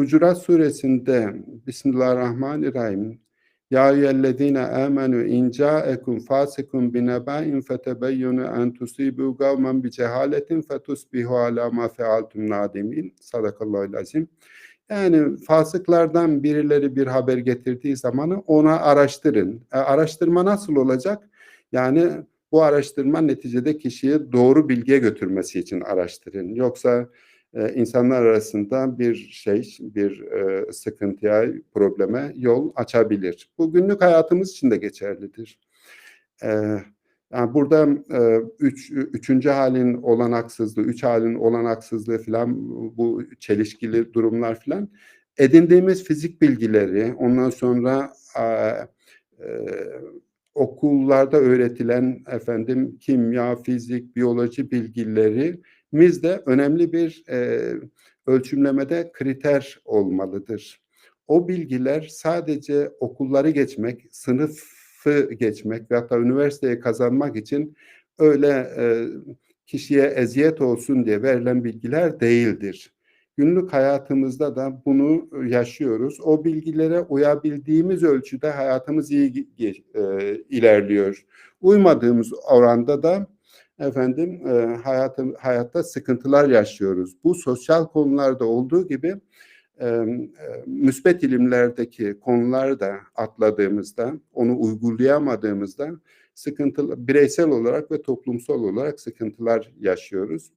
Hucurat suresinde Bismillahirrahmanirrahim Ya eyyühellezine amenu in ca'ekum fasikun bineba'in fetebeyyenu en tusibu kavmen bi cehaletin fetusbihu ala ma fealtum nadimin. Sadakallahu azim. Yani fasıklardan birileri bir haber getirdiği zaman ona araştırın. E, araştırma nasıl olacak? Yani bu araştırma neticede kişiyi doğru bilgiye götürmesi için araştırın. Yoksa e, insanlar arasında bir şey, bir e, sıkıntıya, probleme yol açabilir. Bu günlük hayatımız için de geçerlidir. E, yani burada e, üç, üçüncü halin olanaksızlığı, üç halin olanaksızlığı falan bu çelişkili durumlar falan edindiğimiz fizik bilgileri, ondan sonra e, okullarda öğretilen efendim kimya, fizik, biyoloji bilgileri de önemli bir e, ölçümlemede kriter olmalıdır. O bilgiler sadece okulları geçmek, sınıfı geçmek ve hatta üniversiteye kazanmak için öyle e, kişiye eziyet olsun diye verilen bilgiler değildir. Günlük hayatımızda da bunu yaşıyoruz. O bilgilere uyabildiğimiz ölçüde hayatımız iyi e, ilerliyor. Uymadığımız oranda da efendim e, hayatım, hayatta sıkıntılar yaşıyoruz. Bu sosyal konularda olduğu gibi e, e, müspet ilimlerdeki konuları da atladığımızda, onu uygulayamadığımızda sıkıntılı bireysel olarak ve toplumsal olarak sıkıntılar yaşıyoruz.